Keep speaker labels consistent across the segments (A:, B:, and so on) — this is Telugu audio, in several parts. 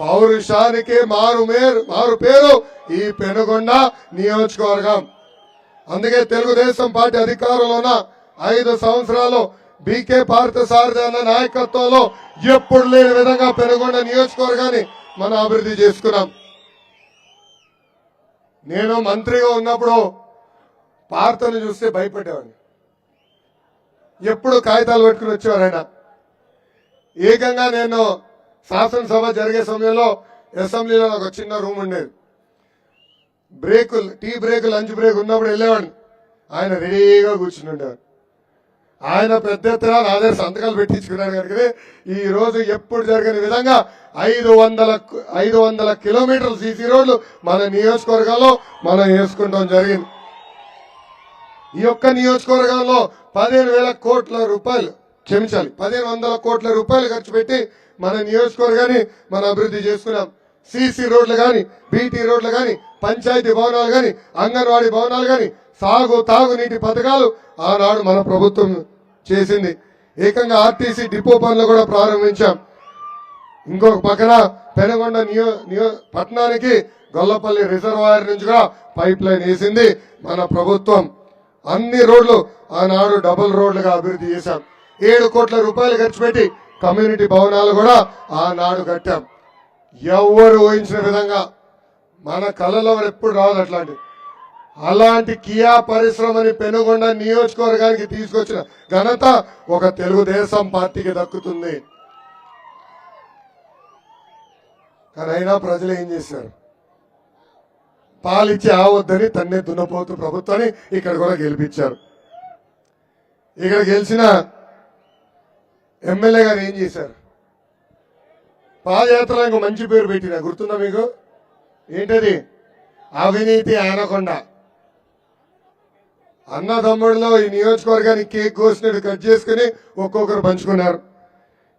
A: పౌరుషానికి మారు మేరు మారు పేరు ఈ పెనుగొండ నియోజకవర్గం. అందుకే తెలుగుదేశం పార్టీ అధికారంలో ఐదు సంవత్సరాలు బీకే పార్థసారథి అన్న నాయకత్వంలో ఎప్పుడు లేని విధంగా పెనుగొండ నియోజకవర్గాన్ని మనం అభివృద్ధి చేసుకున్నాం. నేను మంత్రిగా ఉన్నప్పుడు భారతను చూస్తే భయపడేవాడిని. ఎప్పుడు కాగితాలు పెట్టుకుని వచ్చేవారు ఆయన. ఏకంగా నేను శాసనసభ జరిగే సమయంలో అసెంబ్లీలో నాకు ఒక చిన్న రూమ్ ఉండేది. బ్రేకులు టీ బ్రేక్ లంచ్ బ్రేక్ ఉన్నప్పుడు వెళ్ళేవాడిని. ఆయన రెడీగా కూర్చుని ఆయన పెద్ద ఎత్తున నా దగ్గర సంతకాలు పెట్టించుకున్నాడు కనుక ఈ రోజు ఎప్పుడు జరగని విధంగా ఐదు వందల ఐదు వందల కిలోమీటర్ల సీసీ రోడ్లు మన నియోజకవర్గంలో మనం వేసుకుంటాం జరిగింది. ఈ యొక్క నియోజకవర్గంలో పదిహేను వేల కోట్ల రూపాయలు క్షమించాలి. పదిహేను వందల కోట్ల రూపాయలు ఖర్చు పెట్టి మన నియోజకవర్గాన్ని మనం అభివృద్ధి చేసుకున్నాం. సిసి రోడ్లు కానీ బీటీ రోడ్లు కానీ పంచాయతీ భవనాలు కానీ అంగన్వాడీ భవనాలు కానీ సాగు తాగునీటి పథకాలు ఆనాడు మన ప్రభుత్వం చేసింది. ఏకంగా ఆర్టీసీ డిపో పనులు కూడా ప్రారంభించాం. ఇంకొక పక్కన పెనగొండ నియో నియో పట్టణానికి గొల్లపల్లి రిజర్వాయర్ నుంచి కూడా పైప్ లైన్ వేసింది మన ప్రభుత్వం. అన్ని రోడ్లు ఆనాడు డబుల్ రోడ్లుగా అభివృద్ధి చేశాం. ఏడు కోట్ల రూపాయలు ఖర్చు పెట్టి కమ్యూనిటీ భవనాలు కూడా ఆనాడు కట్టాం. ఎవరు ఊహించిన విధంగా మన కళలో ఎప్పుడు రాదు అట్లాంటి అలాంటి కియా పరిశ్రమని పెనుగొండ నియోజకవర్గానికి తీసుకొచ్చిన ఘనత ఒక తెలుగుదేశం పార్టీకి దక్కుతుంది. కానీ అయినా ప్రజలు ఏం చేశారు? పాలిచ్చి ఆవద్దని తన్నే దున్నపోతు ప్రభుత్వాన్ని ఇక్కడ కూడా గెలిపించారు. ఇక్కడ గెలిచిన ఎమ్మెల్యే గారు ఏం చేశారు? పాదయాత్ర మంచి పేరు పెట్టిన గుర్తుందా మీకు? ఏంటది? అవినీతి ఆనకొండ. అన్నదమ్ముడిలో ఈ నియోజకవర్గానికి కేక్ కోసినట్టు కట్ చేసుకుని ఒక్కొక్కరు పంచుకున్నారు.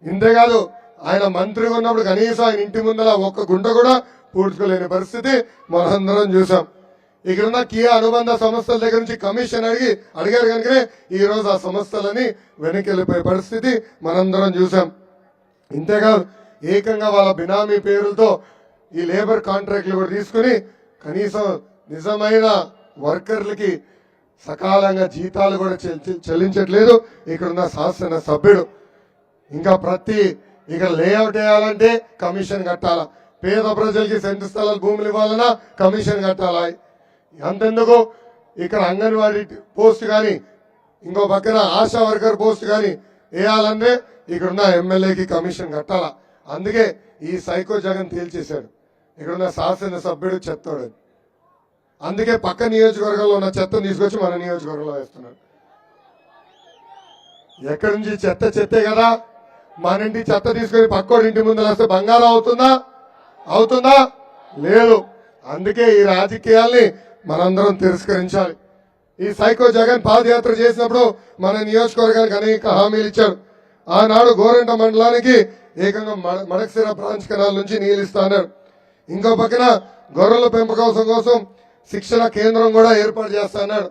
A: ఇంతేకాదు ఆయన మంత్రిగా ఉన్నప్పుడు కనీసం ఆయన ఇంటి ముందర ఒక్క గుంట కూడా పూడ్చుకోలేని పరిస్థితి మనందరం చూసాం. ఇక్కడున్న కియా అనుబంధ సంస్థల దగ్గర నుంచి కమిషన్ అడిగి అడిగారు కనుకనే ఈరోజు ఆ సంస్థలని వెనక్కి వెళ్ళిపోయే పరిస్థితి మనందరం చూసాం. ఇంతేకాదు ఏకంగా వాళ్ళ బినామీ పేరులతో ఈ లేబర్ కాంట్రాక్ట్లు కూడా తీసుకుని కనీసం నిజమైన వర్కర్లకి సకాలంగా జీతాలు కూడా చెల్లించట్లేదు. ఇక్కడున్న శాసన సభ్యుడు. ఇంకా ప్రతి ఇక లేఅవుట్ వేయాలంటే కమిషన్ కట్టాలా? పేద ప్రజలకి సెంటు స్థలాలు భూములు ఇవ్వాలన్నా కమిషన్ కట్టాలా? అంతెందుకు? ఇక్కడ అంగన్వాడీ పోస్ట్ కానీ ఇంకో పక్కన ఆశా వర్కర్ పోస్ట్ కానీ వేయాలంటే ఇక్కడున్న ఎమ్మెల్యేకి కమిషన్ కట్టాలా? అందుకే ఈ సైకో జగన్ తేల్చేశాడు. ఇక్కడున్న శాసనసభ్యుడు చెత్తోడు. అందుకే పక్క నియోజకవర్గంలో ఉన్న చెత్తను తీసుకొచ్చి మన నియోజకవర్గంలో వేస్తున్నాడు ఎక్కడి నుంచి చెత్త చెత్తే కదా? మన ఇంటి చెత్త తీసుకొని పక్కోడి ఇంటి ముందు వేస్తే బంగారం అవుతుందా? అవుతుందా? లేదు. అందుకే ఈ రాజకీయాల్ని మనందరం తిరస్కరించాలి. ఈ సైకో జగన్ పాదయాత్ర చేసినప్పుడు మన నియోజకవర్గానికి అనేక హామీలు ఇచ్చాడు ఆనాడు గోరంట మండలానికి ఏకంగా మడ- బ్రాంచ్ కెనాల్ నుంచి నీళ్ళు ఇంకో పక్కన గొర్రెల పెంపకం కోసం శిక్షణ కేంద్రం కూడా ఏర్పాటు చేస్తాన్నాడు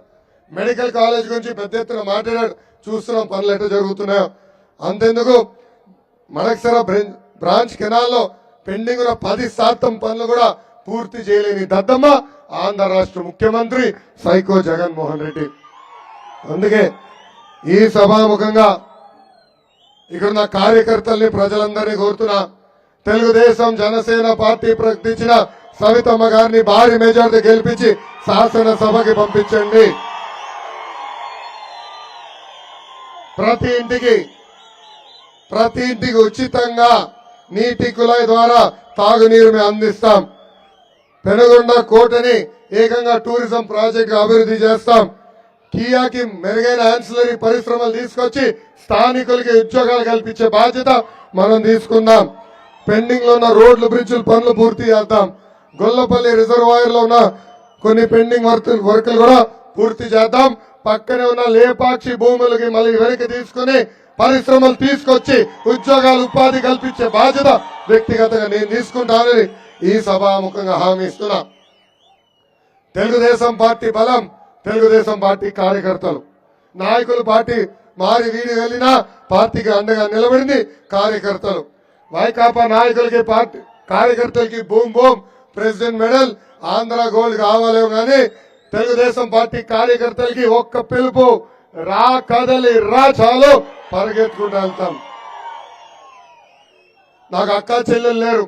A: మెడికల్ కాలేజ్ గురించి పెద్ద ఎత్తున మాట్లాడాడు. చూస్తున్నాం పనులు ఎట్లా జరుగుతున్నాయో. అంతెందుకు మడకసర బ్రాంచ్ కెనాల్లో పెండింగ్ ఉన్న పది శాతం పనులు కూడా పూర్తి చేయలేని దద్దమ్మ ఆంధ్ర రాష్ట్ర ముఖ్యమంత్రి సైకో జగన్మోహన్ రెడ్డి. అందుకే ఈ సభాముఖంగా ఇక్కడున్న కార్యకర్తల్ని ప్రజలందరినీ కోరుతున్నా తెలుగుదేశం జనసేన పార్టీ ప్రకటించిన సవితమ్మ గారిని భారీ మెజార్టీ గెలిపించి శాసనసభకి పంపించండి. ప్రతి ఇంటికి ప్రతి ఇంటికి ఉచితంగా నీటి కుళాయి ద్వారా తాగునీరు మేము అందిస్తాం. పెనగొండ కోటని ఏకంగా టూరిజం ప్రాజెక్ట్ అభివృద్ధి చేస్తాం. కియాకి మెరుగైన ఆన్సిలరీ పరిశ్రమలు తీసుకొచ్చి స్థానికులకి ఉద్యోగాలు కల్పించే బాధ్యత మనం తీసుకుందాం. పెండింగ్లో ఉన్న రోడ్లు బ్రిడ్జ్లు పనులు పూర్తి చేద్దాం. గొల్లపల్లి రిజర్వాయర్లో ఉన్న కొన్ని పెండింగ్ వర్క్ వర్కులు కూడా పూర్తి చేద్దాం. పక్కనే ఉన్న లేపాక్షి భూములకి మళ్ళీ వెనక్కి తీసుకుని పరిశ్రమలు తీసుకొచ్చి ఉద్యోగాలు ఉపాధి కల్పించే బాధ్యత వ్యక్తిగతంగా నేను తీసుకుంటానని ఈ సభాముఖంగా హామీ ఇస్తున్నా. తెలుగుదేశం పార్టీ బలం తెలుగుదేశం పార్టీ కార్యకర్తలు. నాయకులు పార్టీ మారి వీడి వెళ్ళినా పార్టీకి అండగా నిలబడింది కార్యకర్తలు. వైకాపా నాయకులకి పార్టీ కార్యకర్తలకి boom boom president medal Andhra gold కావాలేమో కానీ తెలుగుదేశం పార్టీ కార్యకర్తలకి ఒక్క పిలుపు రా కదలి రా చాలు పరిగెత్తుకుంటూ వెళ్తాం. నాకు అక్క చెల్లెలు లేరు.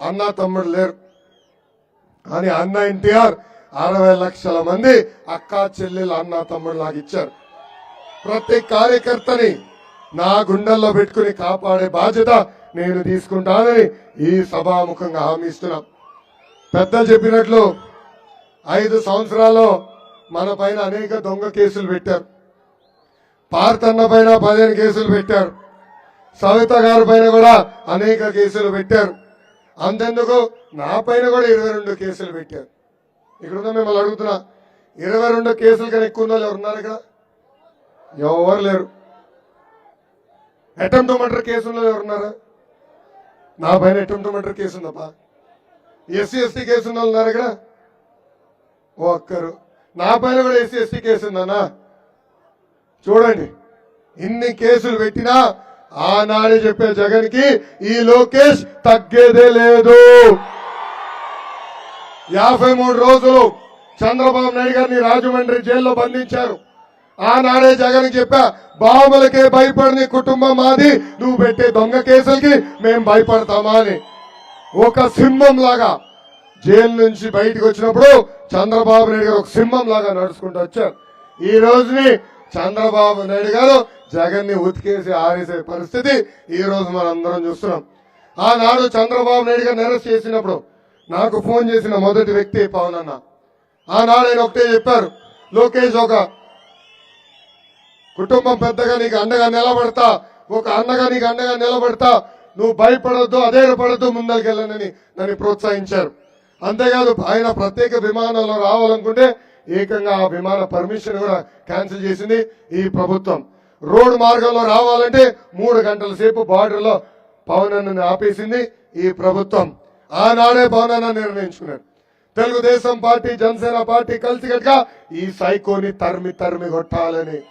A: అన్న తమ్ముడు లేరు. కానీ అన్న ఎన్టీఆర్ అరవై లక్షల మంది అక్క చెల్లెలు అన్న తమ్ముడు నాకు ఇచ్చారు. ప్రతి కార్యకర్తని నా గుండెల్లో పెట్టుకుని కాపాడే బాధ్యత నేను తీసుకుంటానని ఈ సభాముఖంగా హామీ ఇస్తున్నా. పెద్దలు చెప్పినట్లు ఐదు సంవత్సరాల్లో మన పైన అనేక దొంగ కేసులు పెట్టారు. పార్తన్న పైన పదిహేను కేసులు పెట్టారు. సవిత గారి పైన కూడా అనేక కేసులు పెట్టారు. అంతెందుకు? నా పైన కూడా ఇరవై రెండు కేసులు పెట్టారు. ఇక్కడున్న మిమ్మల్ని అడుగుతున్నా? ఇరవై రెండు కేసులు కానీ ఎక్కువ ఉన్న ఎవరు ఉన్నారు ఇక్కడ? ఎవరు లేరు. అటెంప్ట్ మర్డర్ కేసులో ఎవరున్నారు నా పైన అటెంప్ట్ మర్డర్ కేసు ఉందప్పా. ఎస్సీ ఎస్టీ కేసు ఉన్న వాళ్ళు ఉన్నారు ఇక్కడ? ఒక్కరు. నా పైన కూడా ఎస్సీ ఎస్టీ కేసు ఉందన్నా. చూడండి. ఇన్ని కేసులు పెట్టినా ఆనాడే చెప్పే జగన్కి ఈ లోకేష్ తగ్గేదే లేదు. యాభై మూడు రోజులు చంద్రబాబు నాయుడు గారిని రాజమండ్రి జైల్లో బంధించారు. ఆనాడే జగన్ చెప్పా బాబులకే భయపడిన కుటుంబం మాది నువ్వు పెట్టే దొంగ కేసులకి మేము భయపడతామా అని. ఒక సింహం లాగా జైలు నుంచి బయటకు వచ్చినప్పుడు చంద్రబాబు నాయుడు గారు ఒక సింహం లాగా నడుచుకుంటూ వచ్చారు. ఈ రోజుని చంద్రబాబు నాయుడు గారు జగన్ని ఉతికేసి ఆరేసే పరిస్థితి ఈ రోజు మనం అందరం చూస్తున్నాం. ఆనాడు చంద్రబాబు నాయుడు గారిని అరెస్ట్ చేసినప్పుడు నాకు ఫోన్ చేసిన మొదటి వ్యక్తి పవన్ అన్న. ఆనాడు ఆయన ఒకటే చెప్పారు లోకేష్ ఒక కుటుంబం పెద్దగా నీకు అండగా నిలబడతా ఒక అన్నగా నీకు అండగా నిలబడతా నువ్వు భయపడద్దు అధైర్యపడద్దు ముందరికెళ్ళనని నన్ను ప్రోత్సహించారు. అంతేకాదు ఆయన ప్రత్యేక విమానంలో రావాలనుకుంటే ఏకంగా ఆ విమాన పర్మిషన్ కూడా క్యాన్సిల్ చేసింది ఈ ప్రభుత్వం. రోడ్డు మార్గంలో రావాలంటే మూడు గంటల సేపు బార్డర్లో పవన్ ఆపేసింది ఈ ప్రభుత్వం. ఆనాడే పవన్ నిర్ణయించుకున్నాడు. తెలుగుదేశం పార్టీ జనసేన పార్టీ కలిసికట్టుగా ఈ సైకోని తరిమి తరిమి కొట్టాలని